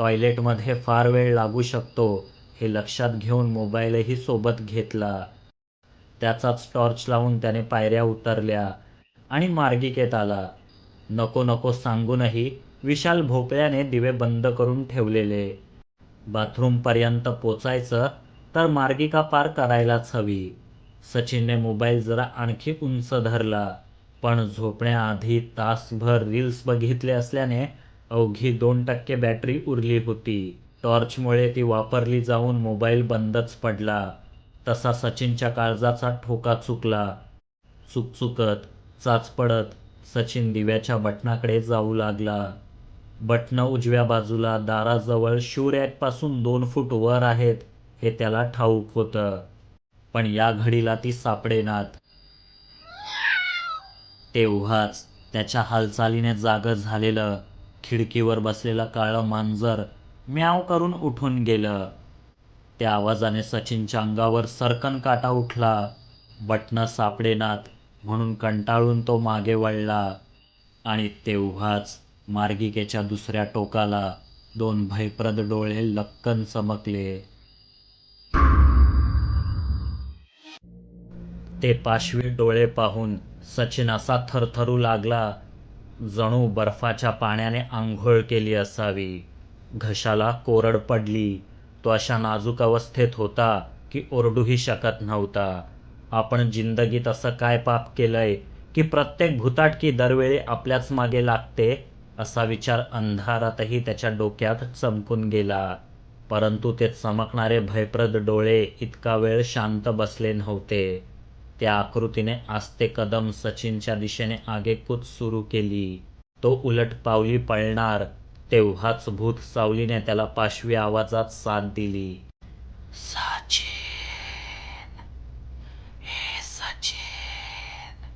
टॉयलेटमध्ये फार वेळ लागू शकतो हे लक्षात घेऊन मोबाईलही सोबत घेतला. त्याचाच टॉर्च लावून त्याने पायऱ्या उतरल्या आणि मार्गिकेत आला. नको नको सांगूनही विशाल भोपळ्याने दिवे बंद करून ठेवलेले. बाथरूमपर्यंत पोचायचं तर मार्गिका पार करायलाच हवी. सचिनने मोबाईल जरा आणखी उंच धरला पण झोपण्याआधी तासभर रील्स बघितले असल्याने अवघी दोन टक्के बॅटरी उरली होती. टॉर्चमुळे ती वापरली जाऊन मोबाईल बंदच पडला. तसा सचिनच्या काळजाचा ठोका चुकला. चुकचुकत चाच पडत सचिन दिव्याच्या बटनाकडे जाऊ लागला. बटणं उजव्या बाजूला दाराजवळ शूरॅकपासून दोन फूट वर आहेत हे त्याला ठाऊक होतं. पण या घडीला ती सापडेनात तेव्हाच त्याच्या हालचालीने जागं झालेलं. खिडकीवर बसलेलं काळं मांजर म्याव करून उठून गेलं. त्या आवाजाने सचिनच्या अंगावर सरकन काटा उठला. बटणं सापडेनात म्हणून कंटाळून तो मागे वळला आणि तेव्हाच मार्गिकेच्या दुसऱ्या टोकाला दोन भयप्रद डोळे लक्कन चमकले. ते पाशवी डोळे पाहून सचिन असा थरथरू लागला जणू बर्फाच्या पाण्याने आंघोळ केली असावी. घशाला कोरड पडली. तो अशा नाजूक अवस्थेत होता की ओरडूही शकत नव्हता. आपण जिंदगीत असं काय पाप केलंय की प्रत्येक भुताटकी दरवेळी आपल्याच मागे लागते असा विचार अंधारातही त्याच्या डोक्यात चमकून गेला. परंतु ते चमकणारे भयप्रद डोळे इतका वेळ शांत बसले नव्हते. त्या आकृतीने आस्ते कदम सचिनच्या दिशेने आगेकूच सुरू केली. तो उलट पावली पळणार तेव्हाच भूत सावलीने त्याला पाशवी आवाजात साथ दिली. सचिन! हे सचिन!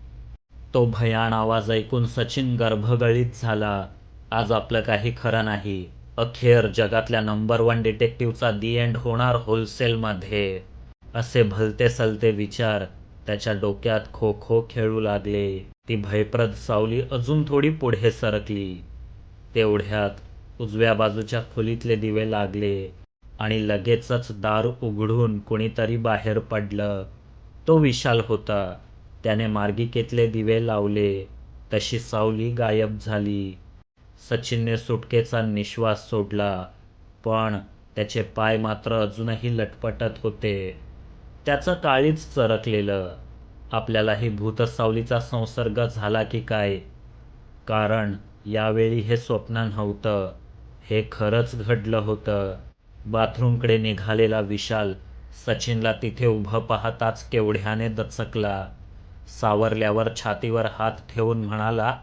तो भयाण आवाज ऐकून सचिन गर्भगळीत झाला. आज आपलं काही खरं नाही. अखेर जगातल्या नंबर वन डिटेक्टिव्हचा दी एंड होणार होलसेलमध्ये. असे भलते सलते विचार त्याच्या डोक्यात खो खो खेळू लागले. ती भयप्रद सावली अजून थोडी पुढे सरकली. तेवढ्यात उजव्या बाजूच्या खोलीतले दिवे लागले आणि लगेचच दार उघडून कुणीतरी बाहेर पडलं. तो विशाल होता. त्याने मार्गिकेतले दिवे लावले. तशी सावली गायब झाली. सचिनने सुटकेचा निश्वास सोडला. पण त्याचे पाय मात्र अजूनही लटपटत होते. त्याचं काळीच चरकलेलं. आपल्यालाही भूतसावलीचा संसर्ग झाला की काय? कारण यावेळी हे स्वप्न नव्हतं. हे खरंच घडलं होतं. बाथरूमकडे निघालेला विशाल सचिनला तिथे उभं पाहताच केवढ्याने दचकला. सावरल्यावर छातीवर हात ठेवून म्हणाला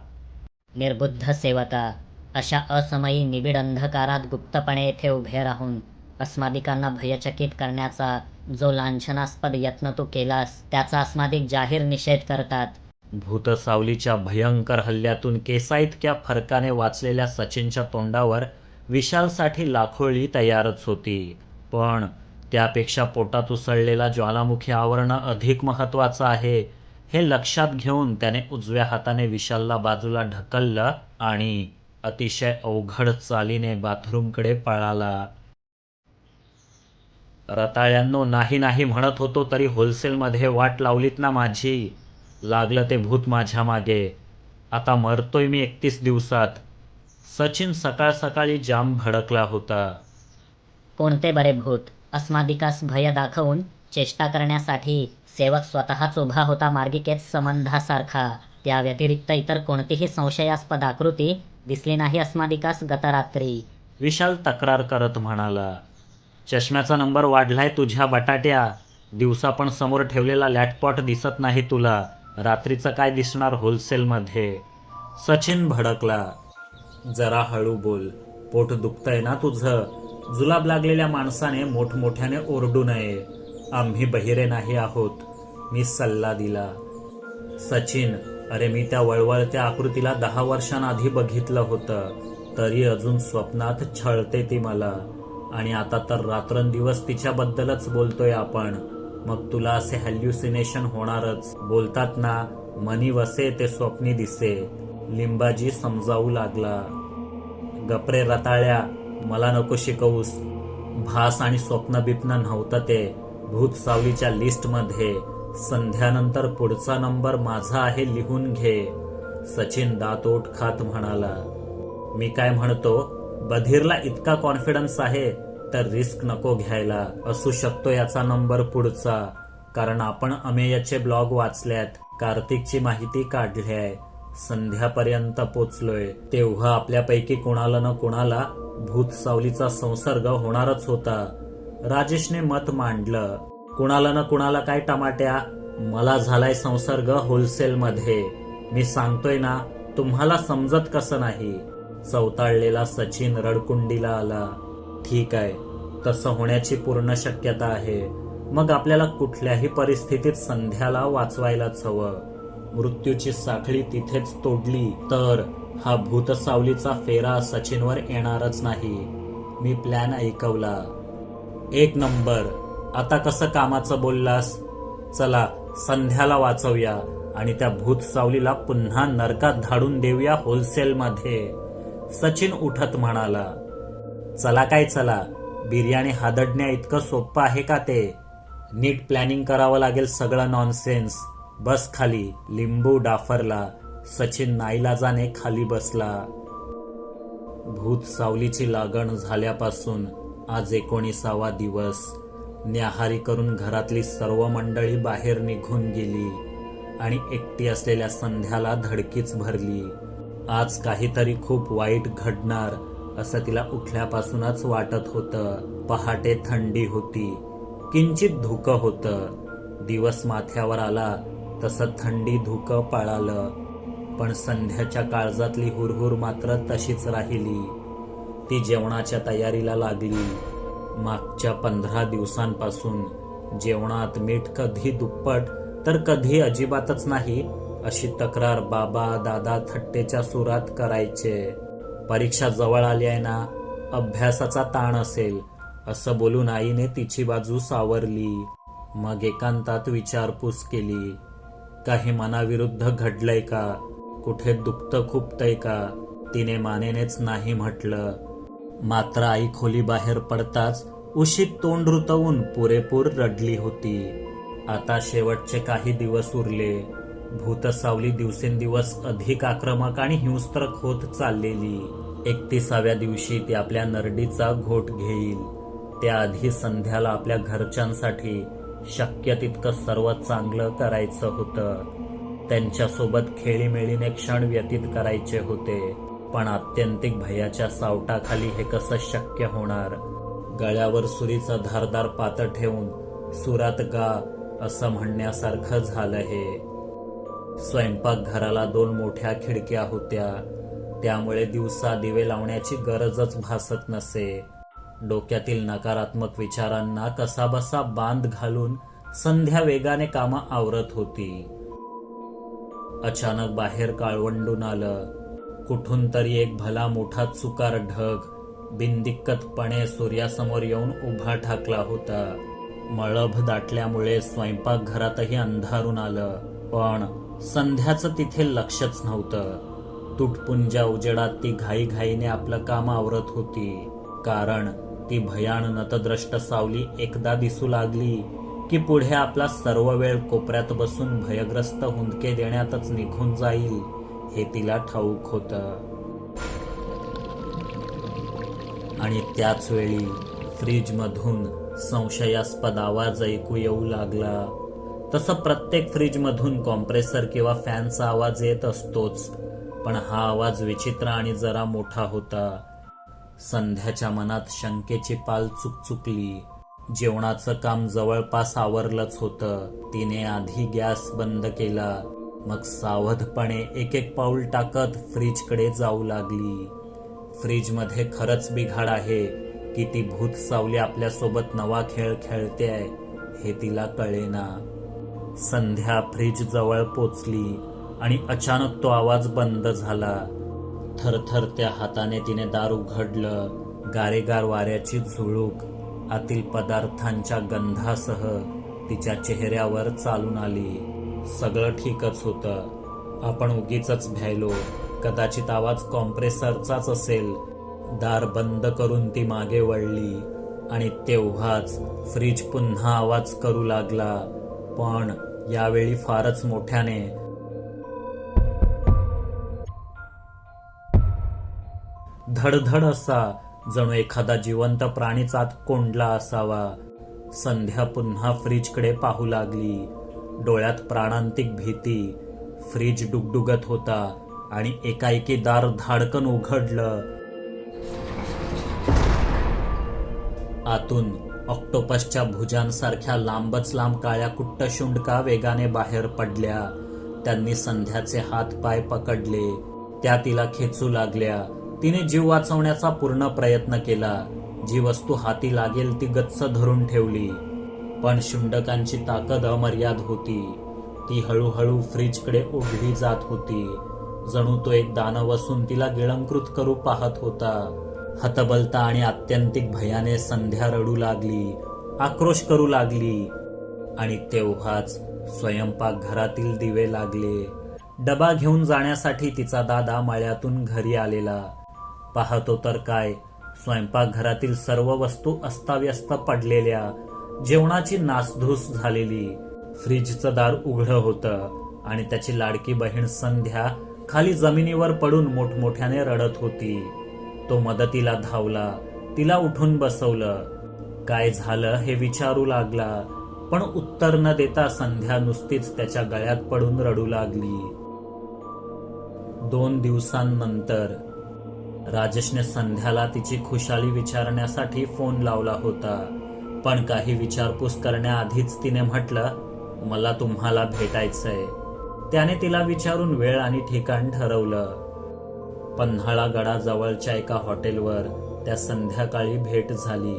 निर्बुद्ध सेवका अशा असमयी निबिड अंधकारात गुप्तपणे येथे उभे राहून अस्मादिकांना भयचकित करण्याचा जो लांछनास्पद यत्न तू केलास त्याचा अस्मादिक जाहीर निषेध करतात. भूतसावलीच्या भयंकर हल्ल्यातून केसा इतक्या फरकाने वाचलेल्या सचिनच्या तोंडावर विशालसाठी लाखोळी तयारच होती. पण त्यापेक्षा पोटात उसळलेला ज्वालामुखी आवरणं अधिक महत्त्वाचं आहे हे लक्षात घेऊन त्याने उजव्या हाताने विशालला बाजूला ढकललं आणि अतिशय अवघड चालीने बाथरूमकडे पळाला. रताळ्यांनो नाही नाही म्हणत होतो तरी होलसेलमध्ये वाट लावलीत ना माझी. लागलं ते भूत माझ्या मागे. आता मरतोय मी एकतीस दिवसात. सचिन सकाळ सकाळी जाम भडकला होता. कोणते बरे भूत? अस्मादिकास भय दाखवून चेष्टा करण्यासाठी सेवक स्वतःच उभा होता मार्गिकेत संबंधासारखा. त्या व्यतिरिक्त इतर कोणतीही संशयास्पद आकृती दिसली नाही अस्मादिकास गतरात्री. विशाल तक्रार करत म्हणाला चष्म्याचा नंबर वाढलाय तुझ्या बटाट्या. दिवसा पण समोर ठेवलेला लॅटपॉट दिसत नाही तुला. रात्रीचं काय दिसणार होलसेलमध्ये? सचिन भडकला. जरा हळू बोल. पोट दुखतंय ना तुझं? जुलाब लागलेल्या माणसाने मोठमोठ्याने ओरडू नये. आम्ही बहिरे नाही आहोत. मी सल्ला दिला. सचिन अरे मी त्या वळवळत्या आकृतीला दहा वर्षांआधी बघितलं होतं. तरी अजून स्वप्नात छळते ती मला. आणि आता तर रात्रंदिवस तिच्याबद्दलच बोलतोय आपण. मग तुला असे हॅल्युसिनेशन होणारच. बोलतात ना मनी वसे ते स्वप्नी दिसे. लिंबाजी समजावू लागला. गपरे रताळ्या मला नको शिकवूस. भास आणि स्वप्न बिप्न नव्हतं ते. भूत सावलीच्या लिस्टमध्ये संध्यानंतर पुढचा नंबर माझा आहे लिहून घे. सचिन दातोट खात म्हणाला. मी काय म्हणतो? बधीरला इतका कॉन्फिडन्स आहे तर रिस्क नको घ्यायला. असू शकतो याचा नंबर पुढचा. कारण आपण अमेयचे ब्लॉग वाचल्यात. कार्तिकची माहिती काढली आहे संध्यापर्यंत पोचलोय. तेव्हा आपल्यापैकी कुणाला ना कुणाला भूत सावलीचा संसर्ग होणारच होता. राजेशने मत मांडलं. कुणाला ना कुणाला काय टमाट्या? मला झालाय संसर्ग होलसेल मध्ये. मी सांगतोय ना तुम्हाला समजत कसं नाही? चवताळलेला सचिन रडकुंडीला आला. ठीक आहे तसं होण्याची पूर्ण शक्यता आहे. मग आपल्याला कुठल्याही परिस्थितीत संध्याला वाचवायलाच हवं. मृत्यूची साखळी तिथेच तोडली तर हा भूतसावलीचा फेरा सचिनवर येणारच नाही. मी प्लॅन ऐकवला. एक नंबर आता कसं कामाचं बोललास? चला संध्याला वाचवूया आणि त्या भूत सावलीला पुन्हा नरकात धाडून देऊया होलसेलमध्ये. सचिन उठत म्हणाला चला काय चला बिर्याणी हादडण्या इतकं सोपं आहे का ते? नीट प्लॅनिंग करावं लागेल सगळं नॉनसेन्स बस खाली लिंबू डाफरला सचिन नाईलाजाने खाली बसला. भूत सावलीची लागण झाल्यापासून आज एकोणीसावा दिवस. न्याहारी करून घरातली सर्व मंडळी बाहेर निघून गेली आणि एकटी असलेल्या संध्याला धडकीच भरली. आज काहीतरी खूप वाईट घडणार असं तिला उठल्यापासूनच वाटत होतं. पहाटे थंडी होती. किंचित धुकं होतं. दिवस माथ्यावर आला तसं थंडी धुकं पळालं. पण संध्याच्या काळजातली हुरहुर मात्र तशीच राहिली. ती जेवणाच्या तयारीला लागली. मागच्या पंधरा दिवसांपासून जेवणात मीठ कधी दुप्पट तर कधी अजिबातच नाही अशी तक्रार बाबा दादा थट्टेच्या सुरात करायचे. परीक्षा जवळ आली आहे ना अभ्यासाचा ताण असेल असं बोलून आईने तिची बाजू सावरली. मग एकांतात विचारपूस केली काही मनाविरुद्ध घडलंय का? कुठे दुखतं खुपतंय का? तिने मानेनेच नाही म्हटलं. मात्र आई खोली बाहेर पडताच उशीत तोंड रुतवून पुरेपूर रडली होती. आता शेवटचे काही दिवस उरले. भूतसावली दिवसेंदिवस अधिक आक्रमक आणि हिंस्त्रक होत चाललेली. एकतीसाव्या दिवशी ती आपल्या नरडीचा घोट घेईल. त्याआधी संध्याला आपल्या घरच्यांसाठी शक्य तितकं सर्व चांगलं करायचं होतं. त्यांच्यासोबत खेळीमेळीने क्षण व्यतीत करायचे होते पण आत्यंतिक भयाच्या सावटाखाली हे कसं शक्य होणार? गळ्यावर सुरीचा धारदार पात ठेवून सुरात गा असं म्हणण्यासारखं झालं हे. स्वयंपाकघराला दोन मोठ्या खिडक्या होत्या. त्यामुळे दिवसा दिवे लावण्याची गरजच भासत नसे. डोक्यातील नकारात्मक विचारांना कसाबसा बांध घालून संध्या वेगाने कामं आवरत होती. अचानक बाहेर काळवंडून आलं. कुठून तरी एक भला मोठा चुकार ढग बिनदिक्कतपणे सूर्यासमोर येऊन उभा ठाकला होता. मळभ दाटल्यामुळे स्वयंपाकघरातही अंधारून आलं. पण संध्याचं तिथे लक्षच नव्हतं. तुटपुंजा उजेडात ती घाईघाईने आपलं काम आवरत होती. कारण ती भयान नतद्रष्ट सावली एकदा दिसू लागली की पुढे आपला सर्व वेळ कोपऱ्यात बसून भयग्रस्त हुंदके देण्यातच निघून जाईल हे तिला ठाऊक होतं. आणि त्याच वेळी फ्रीजमधून संशयास्पद आवाज ऐकू येऊ लागला. तसं प्रत्येक फ्रीजमधून कॉम्प्रेसर किंवा फॅनचा आवाज येत असतोच. पण हा आवाज विचित्र आणि जरा मोठा होता. संध्याच्या मनात शंकेची पाल चुकचुकली. जेवणाचं काम जवळपास आवरलंच होतं. तिने आधी गॅस बंद केला. मग सावधपणे एक एक पाऊल टाकत फ्रीजकडे जाऊ लागली. फ्रीजमध्ये खरंच बिघाड आहे. की ती भूत सावली आपल्यासोबत नवा खेळ खेळते आहे हे तिला कळेना. संध्या फ्रीज जवळ पोचली आणि अचानक तो आवाज बंद झाला. थरथर त्या हाताने तिने दार उघडलं. गारेगार वाऱ्याची झुळूक आतील पदार्थांच्या गंधासह तिच्या चेहऱ्यावर चालून आली. सगळं ठीकच होतं. आपण उगीच भ्यायलो. कदाचित आवाज कॉम्प्रेसरचाच असेल. दार बंद करून ती मागे वळली आणि तेव्हाच फ्रीज पुन्हा आवाज करू लागला. पण यावेळी फारच मोठ्याने. धडधड असा जणू एखादा जिवंत प्राणीच आत कोंडला असावा. संध्या पुन्हा फ्रीजकडे पाहू लागली. डोळ्यात प्राणांतिक भीती. फ्रीज डुगडुगत होता आणि एकाएकी दार धाडकन उघडलं. आतून ऑक्टोपसच्या भुजांसारख्या लांबच लांब काळ्या कुट्ट शुंडका वेगाने बाहेर पडल्या. त्यांनी संध्याचे हात पाय पकडले. त्या तिला खेचू लागल्या. तिने जीव वाचवण्याचा पूर्ण प्रयत्न केला. जी वस्तू हाती लागेल ती गच्च धरून ठेवली. पण शुंडकांची ताकद अमर्याद होती. ती हळूहळू फ्रीजकडे ओढली जात होती. जणू तो एक दानव असून तिला गिळंकृत करू पाहत होता. हतबलता आणि आत्यंतिक भयाने संध्या रडू लागली आक्रोश करू लागली आणि तेव्हाच स्वयंपाक घरातील दिवे लागले. डबा घेऊन जाण्यासाठी तिचा दादा मळ्यातून घरी आलेला. पाहतो तर काय स्वयंपाकघरातील सर्व वस्तू अस्ताव्यस्त पडलेल्या जेवणाची नासधूस झालेली. फ्रीजचं दार उघडं होतं आणि त्याची लाडकी बहीण संध्या खाली जमिनीवर पडून मोठमोठ्याने रडत होती. तो मदतीला धावला. तिला उठून बसवलं. काय झालं हे विचारू लागला पण उत्तर न देता संध्या नुसतीच त्याच्या गळ्यात पडून रडू लागली. दोन दिवसांनंतर राजेशने संध्याला तिची खुशाली विचारण्यासाठी फोन लावला होता. पण काही विचारपूस करण्याआधीच तिने म्हटलं मला तुम्हाला भेटायचंय. त्याने तिला विचारून वेळ आणि ठिकाण ठरवलं. पन्हाळा गडाजवळच्या एका हॉटेलवर त्या संध्याकाळी भेट झाली.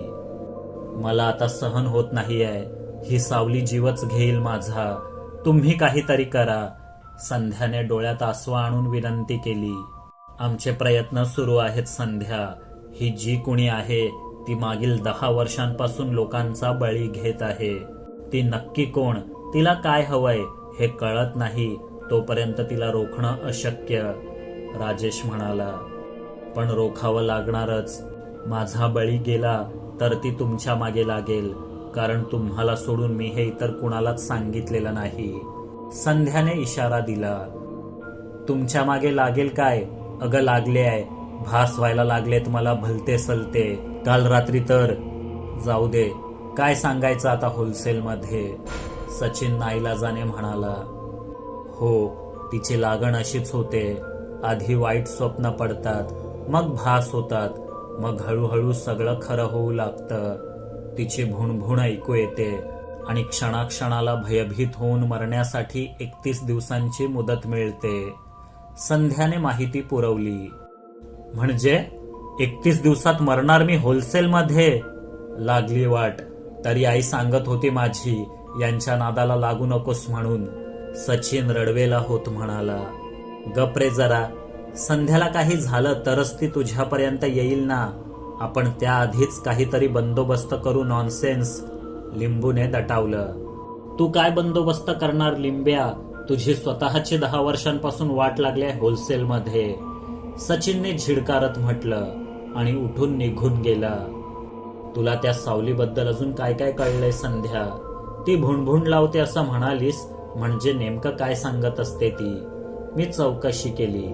मला आता सहन होत नाही आहे ही सावली जीवच घेईल माझा. तुम्ही काहीतरी करा. संध्याने डोळ्यात आसवा आणून विनंती केली. आमचे प्रयत्न सुरू आहेत संध्या. ही जी कुणी आहे ती मागील दहा वर्षांपासून लोकांचा बळी घेत आहे. ती नक्की कोण? तिला काय हवंय हे कळत नाही. तोपर्यंत तिला रोखणं अशक्य. राजेश म्हणाला पण रोखावं लागणारच. माझा बळी गेला तर ती तुमच्या मागे लागेल कारण तुम्हाला सोडून मी हे इतर कुणालाच सांगितलेलं नाही. संध्याने इशारा दिला तुमच्या मागे लागेल काय? अगं लागले आहे. भास व्हायला लागलेत मला भलते सलते. काल रात्री तर. जाऊ दे. काय सांगायचं आता होलसेलमध्ये? सचिन नाईलाजाने म्हणाला हो तिची लागण अशीच होते. आधी वाईट स्वप्न पडतात मग भास होतात मग हळूहळू सगळं खरं होऊ लागतं. तिची भुणभुण ऐकू येते आणि क्षणाक्षणाला भयभीत होऊन मरण्यासाठी एकतीस दिवसांची मुदत मिळते. संध्याने माहिती पुरवली. म्हणजे? एकतीस दिवसात मरणार मी होलसेलमध्ये? लागली वाट. तरी आई सांगत होती माझी यांच्या नादाला लागू नकोस म्हणून. सचिन रडवेला होत म्हणाला. गपरे जरा. संध्याला काही झालं तरच ती तुझ्यापर्यंत येईल ना. आपण त्याआधीच काहीतरी बंदोबस्त करू नॉनसेन्स लिंबूने दटावलं. तू काय बंदोबस्त करणार लिंब्या? तुझी स्वतःची दहा वर्षांपासून वाट लागली आहे होलसेलमध्ये सचिनने झिडकारत म्हटलं आणि उठून निघून गेला. तुला त्या सावलीबद्दल अजून काय काय कळलंय संध्या? ती भुणभुण लावते असं म्हणालीस म्हणजे नेमकं काय सांगत असते ती? मी चौकशी केली.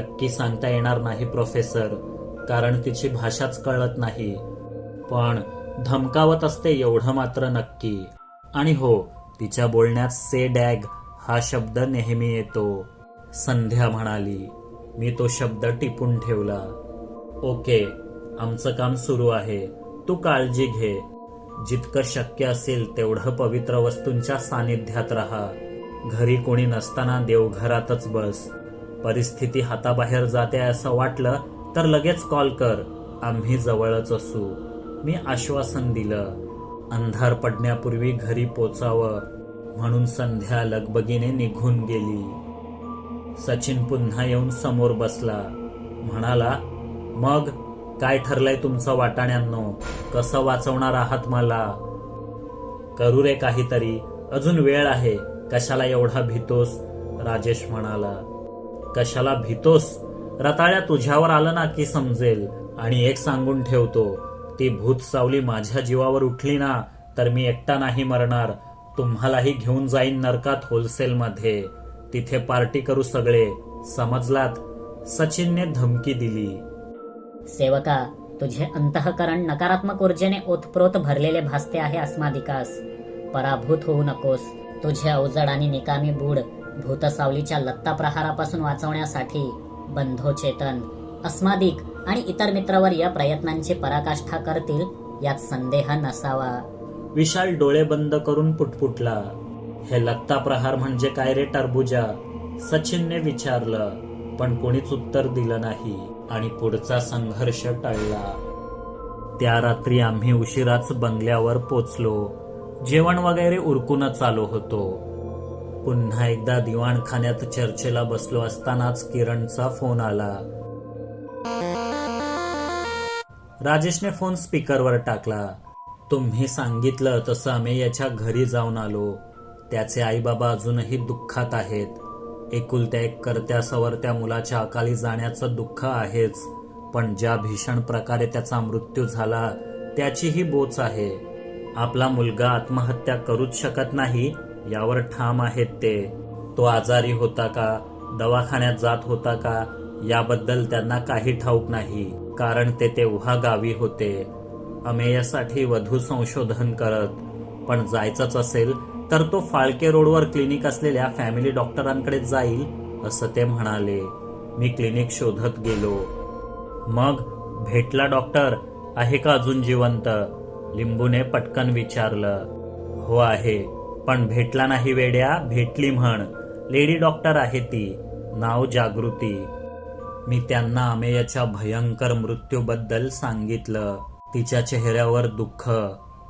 नक्की सांगता येणार नाही प्रोफेसर कारण तिची भाषाच कळत नाही. पण धमकावत असते एवढं मात्र नक्की. आणि हो तिच्या बोलण्यात से डॅग हा शब्द नेहमी येतो. संध्या म्हणाली मी तो शब्द टिपून ठेवला. ओके आमचं काम सुरू आहे. तू काळजी घे. जितकं शक्य असेल तेवढं पवित्र वस्तूंच्या सानिध्यात राहा. घरी कोणी नसताना देवघरातच बस. परिस्थिती हाताबाहेर जाते असं वाटलं तर लगेच कॉल कर. आम्ही जवळच असू. मी आश्वासन दिलं. अंधार पडण्यापूर्वी घरी पोचावं. म्हणून संध्या लगबगीने निघून गेली. सचिन पुन्हा येऊन समोर बसला. म्हणाला मग काय ठरलंय तुमचं वाटाण्यांनो? कसं वाचवणार आहात मला? करू रे काहीतरी. अजून वेळ आहे. कशाला एवढा भीतोस? राजेश म्हणाला. कशाला भीतोस? रताळ्या तुझ्यावर आलं ना की समजेल. आणि एक सांगून ठेवतो ती भूत सावली माझ्या जीवावर उठली ना तर मी एकटा नाही मरणार. तुम्हालाही घेऊन जाईन नरकात होलसेलमध्ये. तिथे पार्टी करू सगळे. समजलात? सचिनने धमकी दिली. सेवका तुझे अंतःकरण नकारात्मक ऊर्जेने ओतप्रोत भरलेले भासते आहे अस्मादिकास. पराभूत होऊ नकोस. तुझे अवजड आणि निकामी बूड भूतसावलीच्या लत्ता प्रहारापासून वाचवण्यासाठी बंधो चेतन अस्मादिक आणि इतर मित्रवर्य प्रयत्नांची पराकाष्ठा करतील यात संदेह नसावा. विशाल डोळे बंद करून पुटपुटला. हे लत्ता प्रहार म्हणजे काय रे टरबुजा? सचिनने विचारलं पण कोणीच उत्तर दिलं नाही आणि पुढचा संघर्ष टळला. त्या रात्री आम्ही उशिराच बंगल्यावर पोचलो. जेवण वगैरे उरकूनच आलो होतो. पुन्हा एकदा दिवाणखान्यात चर्चेला बसलो असतानाच किरणचा फोन आला. राजेशने फोन स्पीकरवर टाकला. तुम्ही सांगितलं तसं आम्ही याच्या घरी जाऊन आलो. त्याचे आईबाबा अजूनही दुःखात आहेत. एकुलत्या एक करत्या सवरत्या मुलाच्या अकाली जाण्याचं दुःख आहेच. पण ज्या भीषण प्रकारे त्याचा मृत्यू झाला त्याचीही बोच आहे. आपला मुलगा आत्महत्या करूच शकत नाही यावर ठाम आहेत ते. तो आजारी होता का? दवाखान्यात जात होता का? याबद्दल त्यांना काही ठाऊक नाही कारण ते तेव्हा गावी होते. अमेयासाठी वधू संशोधन करत पण जायचंच असेल तर तो फाळके रोडवर क्लिनिक असलेल्या फॅमिली डॉक्टरांकडे जाईल असं ते म्हणाले. मी क्लिनिक शोधत गेलो. मग भेटला डॉक्टर आहे का अजून जिवंत? लिंबूने पटकन विचारलं हो आहे पण भेटला नाही वेड्या भेटली म्हण. लेडी डॉक्टर आहे ती नाव जागृती. मी त्यांना अमेयाच्या भयंकर मृत्यूबद्दल सांगितलं. तिच्या चेहऱ्यावर दुःख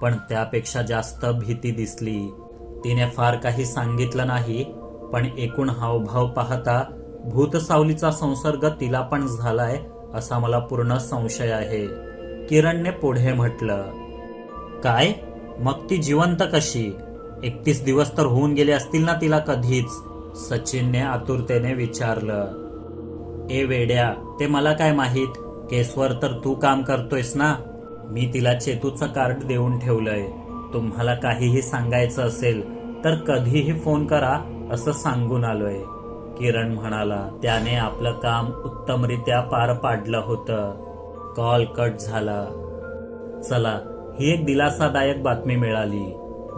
पण त्यापेक्षा जास्त भीती दिसली. तिने फार काही सांगितलं नाही पण एकूण हावभाव पाहता भूतसावलीचा संसर्ग तिला पण झालाय असा मला पूर्ण संशय आहे. किरणने पुढे म्हटलं काय? मग ती जिवंत कशी? एकतीस दिवस तर होऊन गेले असतील ना तिला कधीच? सचिनने आतुरतेने विचारलं. ए वेड्या ते मला काय माहीत? केसवर तर तू काम करतोयस ना? मी तिला चेतूचं कार्ड देऊन ठेवलंय. तुम्हाला काहीही सांगायचं असेल तर कधीही फोन करा असं सांगून आलोय. किरण म्हणाला त्याने आपलं काम उत्तमरित्या पार पाडलं होतं. कॉल कट झाला. चला ही एक दिलासादायक बातमी मिळाली.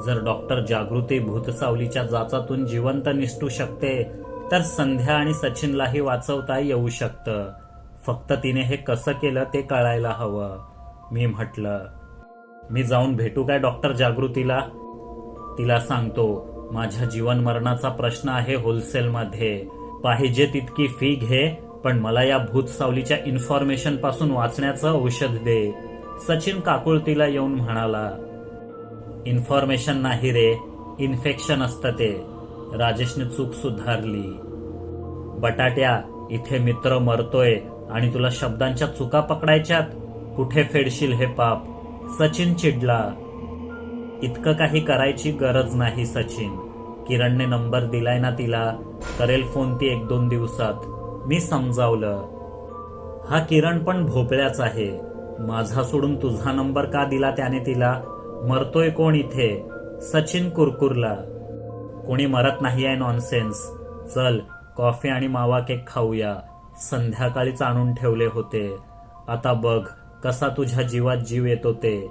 जर डॉक्टर जागृती भूतसावलीच्या जाचातून जिवंत निसटू शकते तर संध्या आणि सचिनलाही वाचवता येऊ शकतं. फक्त तिने हे कसं केलं ते कळायला हवं. मी म्हटलं मी जाऊन भेटू काय डॉक्टर जागृतीला? तिला सांगतो माझ्या जीवन मरणाचा प्रश्न आहे होलसेलमध्ये. पाहिजे तितकी फी घे पण मला या भूतसावलीच्या इन्फॉर्मेशनपासून वाचण्याचं औषध दे. सचिन काकुळतीला येऊन म्हणाला इन्फॉर्मेशन नाही रे इन्फेक्शन असतं ते. राजेशने चूक सुधारली. बटाट्या इथे मित्र मरतोय आणि तुला शब्दांच्या चुका पकडायच्यात? कुठे फेडशील हे पाप? सचिन चिडला. इतकं काही करायची गरज नाही सचिन. किरणने नंबर दिलाय ना तिला. करेल फोन ती एक दोन दिवसात. मी समजावलं. हा किरण पण भोपळ्याच आहे. माझा सोडून तुझा नंबर का दिला त्याने तिला? मरतोय कोण इथे? सचिन कुरकुरला. कोणी मरत नाही आहे नॉनसेन्स चल कॉफी आणि मावा केक खाऊया. संध्याकाळीच आणून ठेवले होते. आता बघ कसा तुझ्या जीवात जीव येतो ते.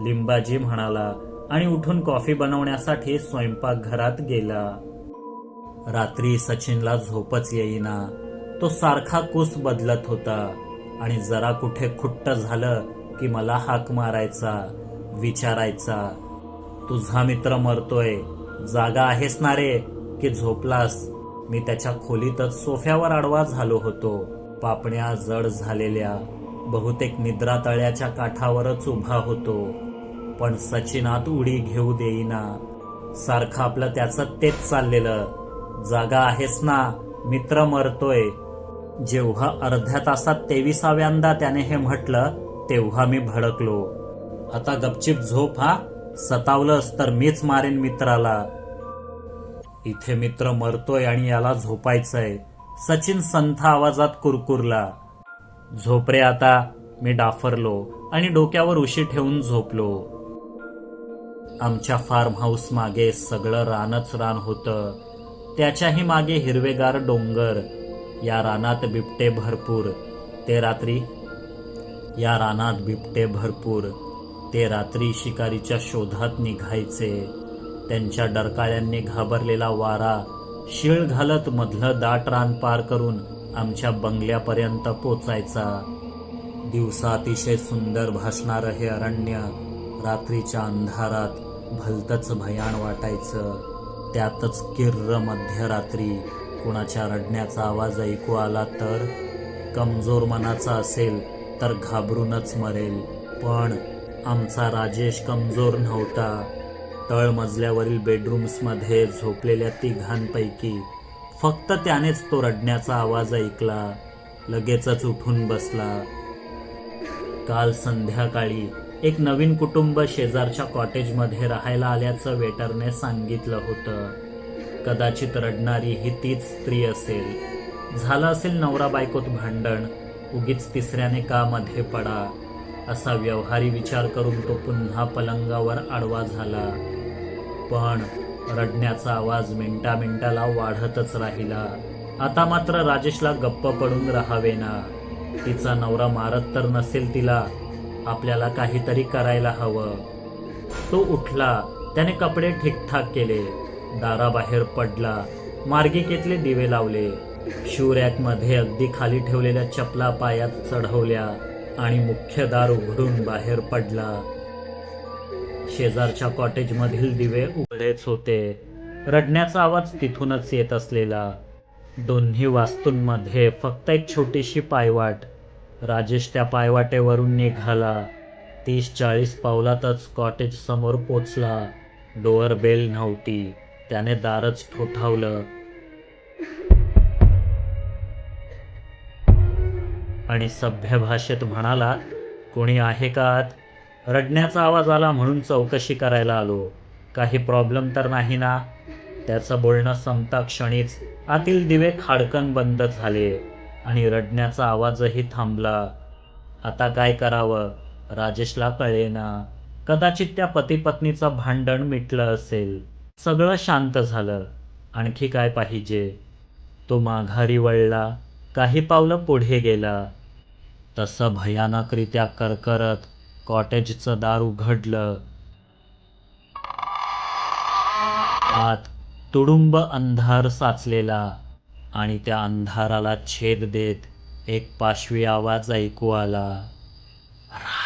लिंबाजी म्हणाला आणि उठून कॉफी बनवण्यासाठी स्वयंपाकघरात गेला. रात्री सचिनला झोपच येईना. तो सारखा कुस बदलत होता. आणि जरा कुठे खुट्ट झालं की मला हाक मारायचा विचारायचा. तुझा मित्र मरतोय. जागा आहेस ना रे की झोपलास? मी त्याच्या खोलीतच सोफ्यावर आडवा झालो होतो. पापण्या जड झालेल्या बहुतेक निद्रा तळ्याच्या काठावरच उभा होतो. पण सचिनात उडी घेऊ देईना. सारखं आपलं त्याचं तेच चाललेलं. जागा आहेस ना मित्र मरतोय. जेव्हा अर्ध्या तासात तेविसाव्यांदा त्याने हे म्हटलं तेव्हा मी भडकलो. आता गपचिप झोप हा सतावलंस तर मीच मारेन मित्राला. इथे मित्र मरतोय आणि याला झोपायचंय. सचिन संथ आवाजात कुरकुरला. झोपरे आता मी डाफरलो आणि डोक्यावर उशी ठेवून झोपलो. आमच्या फार्म हाऊस मागे सगळं रानच रान होतं. त्याच्याही मागे हिरवेगार डोंगर. या रानात बिबटे भरपूर. ते रात्री या रानात बिबटे भरपूर. ते रात्री शिकारीच्या शोधात निघायचे. त्यांच्या डरकाळ्यांनी घाबरलेला वारा शिळ घालत मधलं दाट रान पार करून आमच्या बंगल्यापर्यंत पोचायचा. दिवसा अतिशय सुंदर भासणारं हे अरण्य रात्रीच्या अंधारात भलतच भयाण वाटायचं. त्यातच किर्र मध्यरात्री कुणाच्या रडण्याचा आवाज ऐकू आला तर? कमजोर मनाचा असेल तर घाबरूनच मरेल. पण आमचा राजेश कमजोर नव्हता. तळमजल्यावरील बेडरूम्समध्ये झोपलेल्या तिघांपैकी फक्त त्यानेच तो रडण्याचा आवाज ऐकला. लगेचच उठून बसला. काल संध्याकाळी एक नवीन कुटुंब शेजारच्या कॉटेजमध्ये राहायला आल्याचं वेटरने सांगितलं होतं. कदाचित रडणारी ही तीच स्त्री असेल. झालं असेल नवरा बायकोत भांडण उगीच तिसऱ्याने का मध्ये पडा? असा व्यवहारी विचार करून तो पुन्हा पलंगावर आडवा झाला. पण रडण्याचा आवाज मिनटा मिनटाला वाढतच राहिला. आता मात्र राजेशला गप्प पडून राहावेना. तिचा नवरा मारत तर नसेल तिला. आपल्याला काहीतरी करायला हवं. तो उठला. त्याने कपडे ठीकठाक केले. दाराबाहेर पडला. मार्गिकेतले दिवे लावले. मध्ये अगदी खाली ठेवलेल्या चपला पायात चढवल्या आणि मुख्य दार उघडून बाहेर पडला. शेजारच्या कॉटेजमधील दिवे उघडेच होते. रडण्याचा आवाज तिथूनच येत असलेला. दोन्ही वास्तूंमध्ये फक्त एक छोटीशी पायवाट. राजेश त्या पायवाटेवरून निघाला. तीस चाळीस पावलातच कॉटेज समोर पोचला. डोअर बेल नव्हती. त्याने दारच ठोठावलं. आणि सभ्य भाषेत म्हणाला कोणी आहे का आत? रडण्याचा आवाज आला म्हणून चौकशी करायला आलो. काही प्रॉब्लेम तर नाही ना? त्याचं बोलणं संपता क्षणीच आतील दिवे खाडकन बंद झाले आणि रडण्याचा आवाजही थांबला. आता काय करावं? राजेशला कळेना. कदाचित त्या पतीपत्नीचं भांडण मिटलं असेल. सगळं शांत झालं. आणखी काय पाहिजे? तो माघारी वळला. काही पावलं पुढे गेला. तसं भयानकरित्या करकरत कॉटेजचं दार उघडलं. आत तुडुंब अंधार साचलेला आणि त्या अंधाराला छेद देत एक पाशवी आवाज ऐकू आला. राजेश